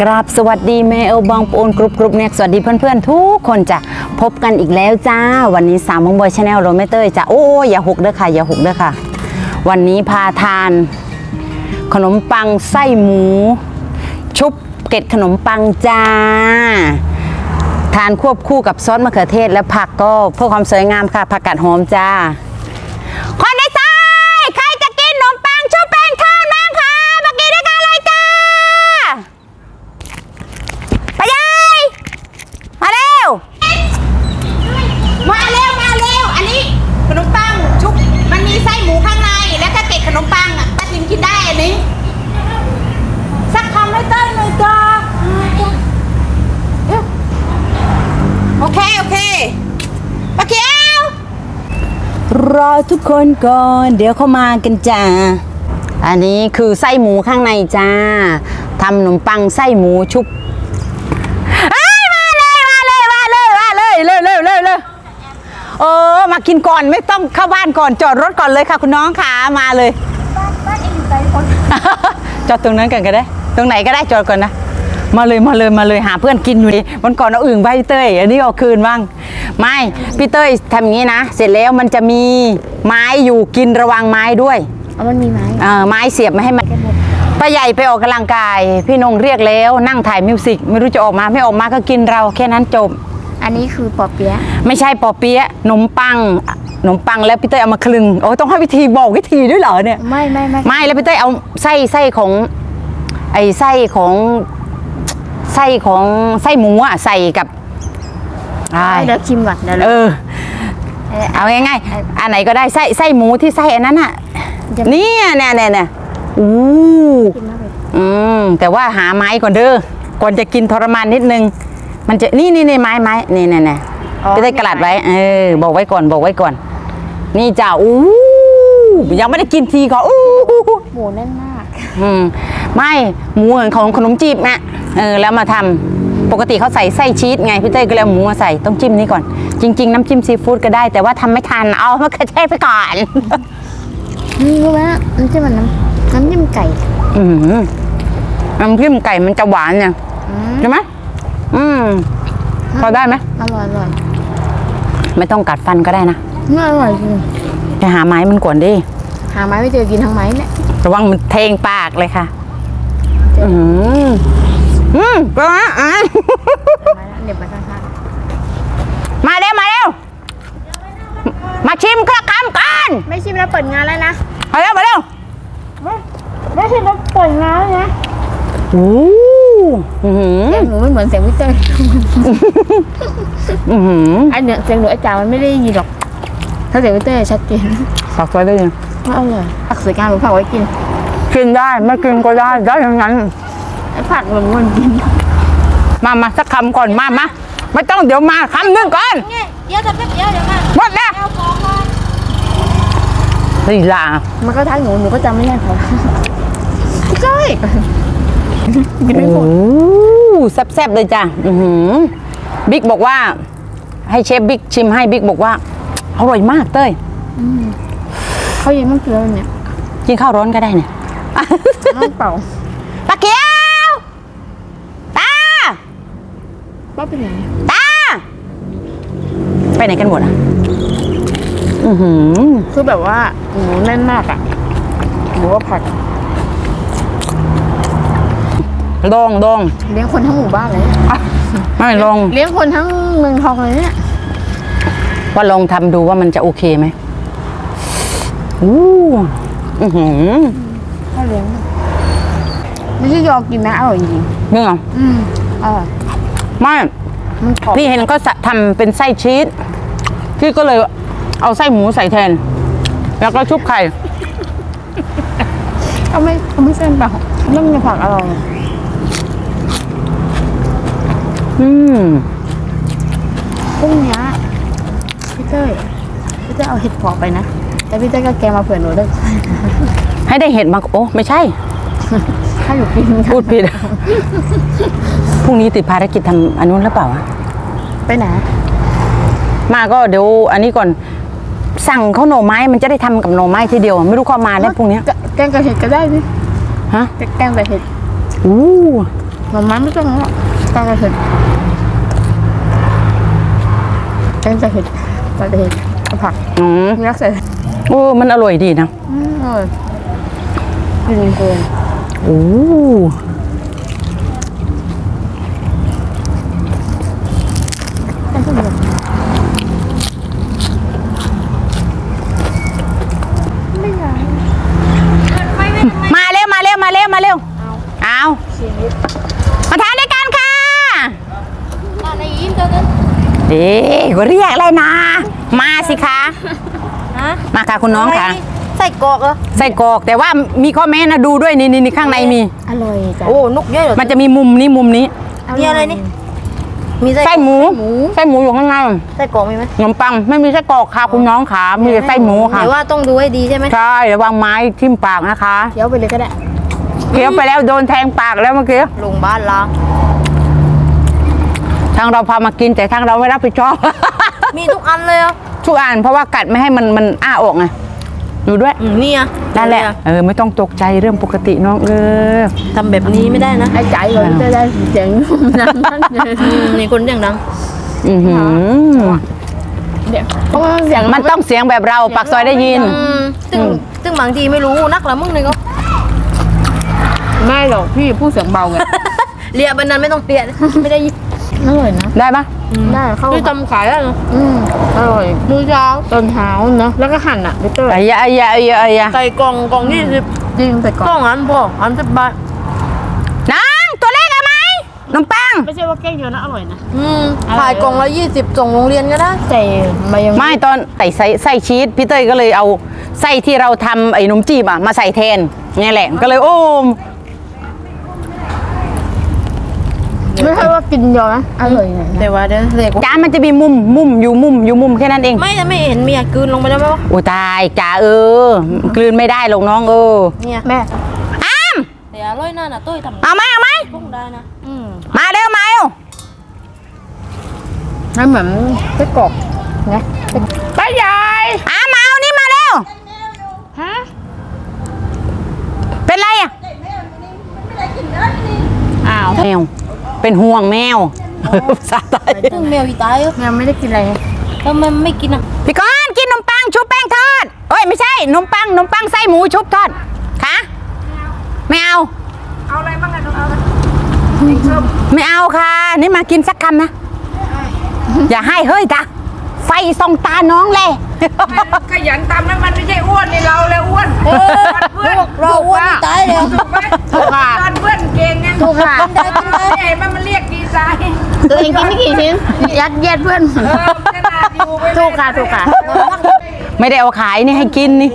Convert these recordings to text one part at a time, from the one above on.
กราบสวัสดีแม่เอลบองปูนกรุบกรุบเนี่ยสวัสดีเพื่อนๆ ทุกคนจ้ะพบกันอีกแล้วจ้า วันนี้สามมงบอยชาแนลโรเมเตอร์จ้ะโอ้ยอย่าหกเด้อค่ะ อย่าหกเด้อค่ะ วันนี้พาทาน ขนมปังไส้หมู ชุบเกล็ดขนมปังจ้า ทานควบคู่กับซอสมะเขือเทศและผักก็เพื่อความสวยงามค่ะผักกาดหอมจ้า คนในซอยใครจะกินขนมปังชุบแป้งทอดบ้างคะมากินด้วยกันเลยจ้า ไปเลยมาเร็ว มาเร็วมาเร็ว อันนี้ขนมปังชุบ มันมีไส้หมูข้างใน แล้วก็เกล็ดขนมปังอะป้าทิมกินได้อันนี้ สักคำ ใต้หน่อยจ้าโอเค โอเคปะเขียว รอทุกคนก่อน เดี๋ยวเข้ามากันจ้า อันนี้คือไส้หมูข้างในจ้าทำขนมปังไส้หมูชุบเอ้ยมาเลย มาเลย มาเลย มาเลย เร็วเร็วเร็วเร็วเออ มากินก่อนไม่ต้องเข้าบ้านก่อนจอดรถก่อนเลยค่ะ คุณน้องขามาเลยจอดตรงนั้นกันก็ได้ ตรงไหนก็ได้จอดก่อนนะ มาเลยมาเลยมาเลยหาเพื่อนกินอยู่ดิวันก่อนเอาอึ่งไปให้เต้ยอันนี้เอาคืนบ้าง ไม่พี่เต้ยทำอย่างนี้นะ เสร็จแล้วมันจะมีไม้อยู่กินระวังไม้ด้วยเอามันมีไหมเออไม้เสียบไม่ให้มันป้าใหญ่ไปออกกำลังกาย พี่นงเรียกแล้วนั่งถ่ายมิวสิกไม่รู้จะออกมาไม่ออกมาก็กินเราแค่นั้นจบ อันนี้คือปอเปี๊ยะไม่ใช่ปอเปี๊ยะขนมปังขนมปังแล้วพี่เต้ยเอามาคลึงโอ้ต้องให้วิธีบอกวิธีด้วยเหรอเนี่ยไม่ไม่ไม่ไม่แล้วพี่เต้ยเอาไส้ไส้ของ ไอ้ไส้ของไส้ของไส้หมูอะใส่กับอ้ายเดี๋ยวชิมก่อนเดี๋ยวเออเออ เอาง่ายๆอันไหนก็ได้ไส้ไส้หมูที่ไส้อันนั้นอะจะเนี่ยเนี่ยเนี่ยเนี่ยอู้ชิมมากเลยอืมแต่ว่าหาไม้ก่อนเด้อก่อนจะกินทรมานนิดนึง มันจะนี่นี่นี่ไม้ไม้นี่นี่นี่พี่เต้ยกระดาษไว้เออบอกไว้ก่อนบอกไว้ก่อน นี่จ้าอู้ยังไม่ได้กินทีก็อู้หมูแน่นมาก อืม ไม่หมูของขนมจีบนะเออแล้วมาทำปกติเขาใส่ไส้ชีสไงพี่เต้ยก็เลยเอาหมูมาใส่ต้องจิ้มนี่ก่อน จริง ๆ น้ำจิ้มซีฟู้ดก็ได้ แต่ว่าทำไม่ทันเอามะเขือเทศไปก่อนนี่รู้ไหมน้ำจิ้มมันน้ำน้ำจิ้มไก่อืมน้ำจิ้มไก่มันจะหวานเนี่ยอืมใช่ไหมอืมพอได้ไหมอร่อยอร่อยไม่ต้องกัดฟันก็ได้นะน่าอร่อยจริงไปหาไม้มันก่อนดิหาไม้ไม่เจอกินทั้งไม้เนี่ยระวังมันเทงปากเลยค่ะ อืมอืมก็อะไม้ละเด็บมาข้างมาเร็วมาเร็วมาชิมกระคำกันๆไม่ชิมแล้วเปิดงานแล้วนะมาเร็วมาเร็วไม่ชิมแล้วเปิดงานแล้วนะโอ้อือหือเสียงหนูไม่เหมือนเสียงวิเตอร์อือหือไอเนี่ยเสียงหนูไอจ๋ามันไม่ได้ยินหรอก ถ้าเสียงวิเตอร์ชัดเจนฝากไว้ด้วยนะว่าอร่อยผักสวยงามหนูผักไว้กิน กินได้ไม่กินก็ได้ได้ทั้งนั้นไอผักหนูมันกินมามาสักคำก่อนมามาไม่ต้องเดี๋ยวมาคำหนึ่งก่อนเดี๋ยวจะแป๊บเดียวเดี๋ยวมาหมดแล้วเอาของมาลีลา มันก็ทักหนูหนูก็จำไม่ได้ค่ะใช่กินไม่หมโอ้ดแซ่บๆเลยจ้ะอือหือบิ๊กบอกว่า ให้เชฟบิ๊กชิมให้บิ๊กบอกว่าอร่อยมากเต้ยเขายังมันเกลือเนี่ยกินข้าวร้อนก็ได้เนี่ย น้ำเปล่าตะเกียวตาป้าเป็นยังไงตาไปไหนกันหมดอะอือหือคือแบบว่าหนูแน่นมากอะหนูว่าผัดลองลองเลี้ยงคนทั้งหมู่บ้านเลยอะไม่ลองเลี้ยงคนทั้งเมืองทองเลยเนี่ยว่าลองทำดูว่ามันจะโอเคไหมอู้อือหือ ถ้าเลี้ยงไม่ใช่ยอกินนะอร่อยจริงเรื่องอะๆอืมอร่อยไม่มันกรอบพี่เห็นก็จะทำเป็นไส้ชีสพี่ก็เลยเอาไส้หมูใส่แทน แล้วก็ชุบไข่เอาไม่เอาไม่เส้นเปล่าเรื่องมีผักอร่อยอืมพรุ่งนี้พี่เต้ยพี่เต้ยเอาเห็ดเผาะไปนะ แต่พี่เต้ยก็แกงมาเผื่อหนูด้วยให้ได้เห็ดมาโอ้ไม่ใช่ให้หนูกินค่ะพูดผิด พรุ่งนี้ติดภารกิจทำอันนู้นหรือเปล่าวะ ไปไหนมาก็เดี๋ยวอันนี้ก่อน สั่งข้าวหน่อไม้มันจะได้ทำกับหน่อไม้ทีเดียวไม่รู้เข้ามาได้พรุ่งนี้แกแกงกับเห็ดก็ได้นี่ฮะ แกงกับเห็ดอู้หน่อไม้ไม่ต้องหรอกแกงกับเห็ดแกงกับเห็ดกับเห็ดกับผักอืมยักใส่ โอ้ มันอร่อยดีนะอืมอร่อยกินเกินโอ้ไม่ต้องแบบไม่อยากมาเร็ว มาเร็ว มาเร็ว มาเร็ว เอามาทานด้วยกันค่ะอะไรยิ้มตัวนึงเอ๊ะก็เรียกอะไรนะมาสิคะ มาค่ะคุณน้องค่ะ ใส่กรอกเหรอไส้กรอกแต่ว่ามีข้อแม้นะดูด้วยนี่นี่นี่ข้างในมี อร่อยจ้ะโอ้นุกเยอะเหรอมันจะมีมุมนี้มุมนี้มีอะไรนี่มีไส้ไส้หมูไส้หมูอยู่ข้างในไส้กรอกมีไหมขนมปังไม่มีไส้กรอกค่ะคุณน้องค่ะมีแต่ไส้หมูค่ะแต่ว่าต้องดูให้ดีใช่ไหมใช่ระวังไม้ทิ่มปากนะคะเคี้ยวไปเลยก็ได้เคี้ยวไปแล้วโดนแทงปากแล้วเมื่อกี้โรงพยาบาลล้างทางเราพามากินแต่ทางเราไม่รับผิดชอบ มีทุกอันเลยเหรอะ ทุกอันเพราะว่ากัดไม่ให้มันมันอ้าออกไงดูด้วยนี่อะนั่นแหละเออไม่ต้องตกใจเรื่องปกติน้องเออ ทำแบบนี้ไม่ได้นะไอ้ใจก่อนจะได้เสียงดังนั่นเลยอืมนี่คนเสียงดัง อือหือเดี๋ยวเพราะว่าเสียงมันต้องเสียงแบบเราปากซอยได้ยิน อืมซึ่งซึ่งบางทีไม่รู้นักละมึงเลยก็ไม่หรอกพี่พูดเสียงเบาไงเรียบนนั้นไม่ต้องเปลี่ยนไม่ได้ยิน อร่อยนะ ได้ปะได้เข้าด้วยทำขายแล้วเนอะอืมอร่อยมื้อเช้าตอนเช้าเนาะแล้วก็หั่นอะพี่เต้ยไอ้ยะไอ้ยะไอ้ยะไอ้ยะใส่กล่องกล่องยี่สิบจริงใส่กกล่ล่อองงอันพออันสิบบาทนางตัวเลขอะไรไหมนมปังไม่ใช่ว่าแกงเดียวนะอร่อยนะอืมขายกล่องละยี่สิบส่งโรงเรียนก็ได้ใส่มายังไม่ตอนใส่ไส้ไส้ชีสพี่เต้ยก็เลยเอาไส้ที่เราทำไอ้นมจีบอะมาใส่แทนเนี่ยแหละก็เลยโอ้ม ไม่ใช่ว่ากินเดียวนะอร่อยนะแต่ว่าเดี๋ยวเด็กจานมันจะมีมุมมุมอยู่มุมอยู่มุมแค่นั้นเอง ไม่จะไม่เห็นเมียกลืนลงไปแล้วไหมวะโอ้ตายจ๋าเออ กลืนไม่ได้หรอกน้องเออเนี่ยแม่อ้ามแต่อร่อยน่าน่ะตุ้ยทำเอาไหมเอาไหมพุ่งได้นะอืมมาเร็วมาเร็วนั่นเหมือนไส้กรอกนะป้ายายอ้ามมาเอานี่มาเร็วฮะเป็นไรอะอ้าวแมว เป็นห่วงแมวสาตายซึ่งแมวอีตายเหรอยังไม่ได้กินอะไรทำไมไม่กินอะพี่ก้อนกินนมปังชุบแป้งทอดเอ้ยไม่ใช่นมปังนมปังไส้หมูชุบทอดคะไม่เอา เอาอะไรบ้างอะน้องเอาไม่เอาค่ะ นี่มากินสักคำนะ อย่าให้เฮ้ยตาไฟส่องตาน้องเลยขยันตามนั้นมันไม่ใช่อ้วนนี่เราแล้วอ้วน องกินไม่กี่ชิ้นยัดเยียดเพื่อนถูกค่ะถูกค่ะ ไม่ได้เอาขายนี่ให้กินนี่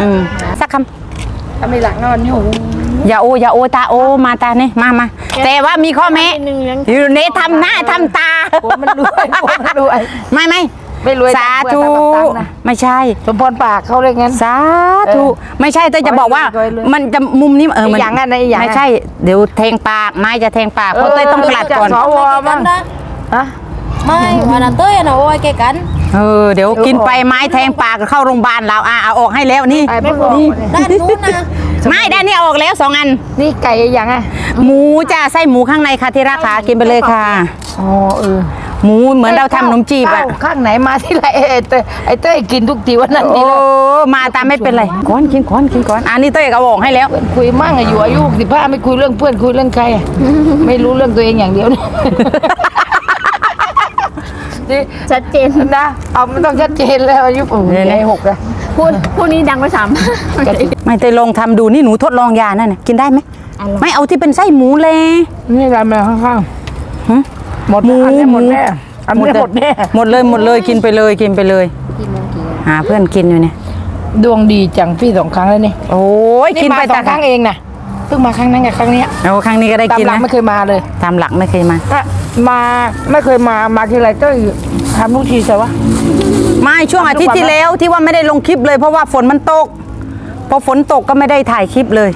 อืมสักคำทำไมหลังนอนนี่โอ้โหำอย่าโออย่าโอตาโอมาตานี่มามาแต่ว่ามีข้อแม้อยู่ในทำหน้าทำตามันรวยมันรวยไม่ไม่ ไม่รวยสาธุตามเพื่อนตามตังค์นะ ไม่ใช่ สมพรปากเขาเลยงั้น สาธุ เออไม่ใช่เต้ยจะบอกว่ารวยเลยมันจะมุมนี้เออมันอีกอย่างนั้นนะอีกอย่างไม่ใช่ เดี๋ยวแทงปากไม้จะแทงปากเพราะเต้ยต้องกลัดก่อน จากสวกับ้างนนะฮะ ไม่วันนั้นเต้ยอะนะโอ้ยแกกัน เออเดี๋ยวกินไปไม้แทงปากเข้าโรงพยาบาลเราอะเอาออกให้แล้วนี่ไอ้ไม่พอด้านนู้นนะไม่ได้นี่เอาออกแล้วสองอัน นี่ไก่ยังอะหมูจ้าไส้หมูข้างในค่ะที่ราคากินไปเลยค่ะ อ๋อเออ หมูเหมือนเราทำขนมจีบอะข้างไหนมาที่ไรไอ้เต้ยไอ้เต้ยกินทุกทีวันนั้นโอ้นี่นะมาตามไม่เป็นไรก้อนกินก้อนกินก้อนอันนี้เต้ยเอาออกให้แล้ว เพื่อนคุยมั่งอะอยู่อายุสิบห้าไม่คุยเรื่องเพื่อนคุยเรื่องใครอะไม่รู้เรื่องตัวเองอย่างเดียวเนี่ยนี่ชัดเจนนะเอาไม่ต้องชัดเจนแล้วอายุผมเนี่ยนะในหกอะพูดพูดนี้ดังไปสามไม่เต้ยลองทำดูนี่หนูทดลองยานั่นน่ะกินได้ไหมไม่เอาที่เป็นไส้หมูเลยนี่อะไรมาข้างฮะๆห มดหมูอันนี้หมดหมูแน่อันนี้หมดแน่หมดเลยหมดเลยกินไปเลยกินไปเลยหาเพื่อนกินอยู่เนี่ยดวงดีจังพี่สองครั้งแล้วนี่โอ้ยนี่กินมาไปสอแต่งครั้งเองนะเพิ่งมาครั้งนั้นกับครั้งเนี้ยเอาครั้งนี้ก็ได้ตามกินหลังนะไม่เคยมาเลยตามหลักไม่เคยมาก็มาไม่เคยมามาทีไรก็ทำลูกทีแต่ว่าไม่ช่วงอาทิตย์ที่แล้วที่ว่าไม่ได้ลงคลิปเลย เพราะว่าฝนมันตกพอฝนตกก็ไม่ได้ถ่ายคลิปเลย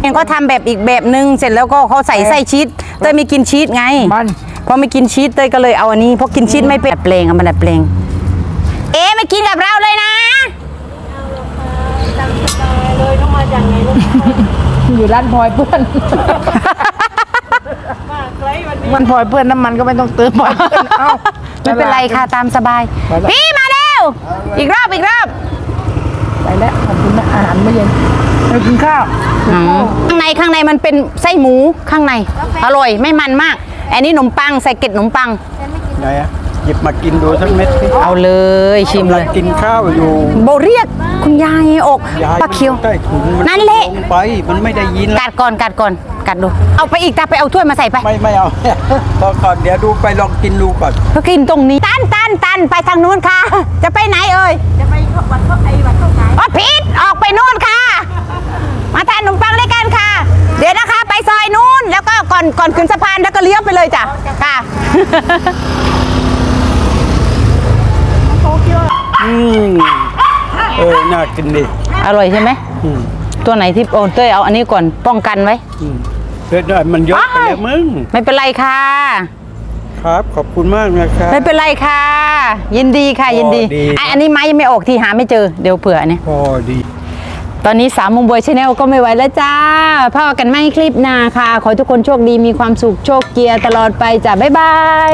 เองก็ทำแบบอีกแบบนึงเสร็จแล้วก็เขาใส่ไส้ชีสเต้ยไม่กินชีสไงมันเพราะไม่กินชีสเต้ยก็เลยเอาอันนี้เพราะกินชีสไม่เป็นดัดแปลงอะมันดัดแปลง เอ๊ะไม่กินกับเราเลยนะอยู่ร้านพลอยเพื่อนมันพลอยเพื่อนน้ำมันก็ไม่ต้องเติมพลอยเพื่อนเอ้าไม่เป็นไรค่ะตามสบาย ไปแล้วพี่มาเร็วอีกรอบอีกรอบไปแล้วขอบคุณนะอาหารมื้อเย็นไปกินข้าว ข้างในข้างในมันเป็นไส้หมูข้างใน อร่อยไม่มันมาก อันนี้ขนมปังใส่เกล็ดขนมปัง ไหนอะหยิบมากินดูสักเม็ดสิเอาเลยชิมเลย กินข้าวอยู่โบเรียกคุณยายอกยายปลาเคียวใต้ถุงมันั่นแหละลงไปมันไม่ได้ยินกัดก่อนกัดก่อนกัดดู เอาไปอีกตาไปเอาถ้วยมาใส่ไปไม่ไม่เอา พอก่อนเดี๋ยวดูไปลองกินดูก่อนก็กินตรงนี้ตันตันตันไปทางนู้นค่ะ จะไปไหนเอ่ยจะไปวัดเขาไอ้วัดเขาไงอ๋อผิดออกไปนู่นค่ะ มาทานขนมปังด้วยกันค่ะ เดี๋ยวนะคะไปซอย นู้นแล้วก็ก่อนก่อนขึ้นสะพานแล้วก็เลี้ยวไปเลยจ้ะค่ะอืมเออน่ากินดิอร่อยใช่ไหมอืมตัวไหนที่โอนเต้ยเอาอันนี้ก่อนป้องกันไว้อืมเฮ้ยได้มันยกไปแล้วมึงไม่เป็นไรค่ะ ครับ ขอบคุณมากนะครับ ไม่เป็นไรค่ะ ยินดีค่ะยินดีพอดีอะอันนี้ไม้ยังไม่ออกที่หาไม่เจอเดี๋ยวเผื่ออันนี้ พอดี ตอนนี้สามโมงบวยชาแนลก็ไม่ไหวแล้วจ้าพ่อกันไม่คลิปหน้าค่ะ ขอทุกคนโชคดีมีความสุขโชคเกียร์ตลอดไปจ้ะบ๊ายบาย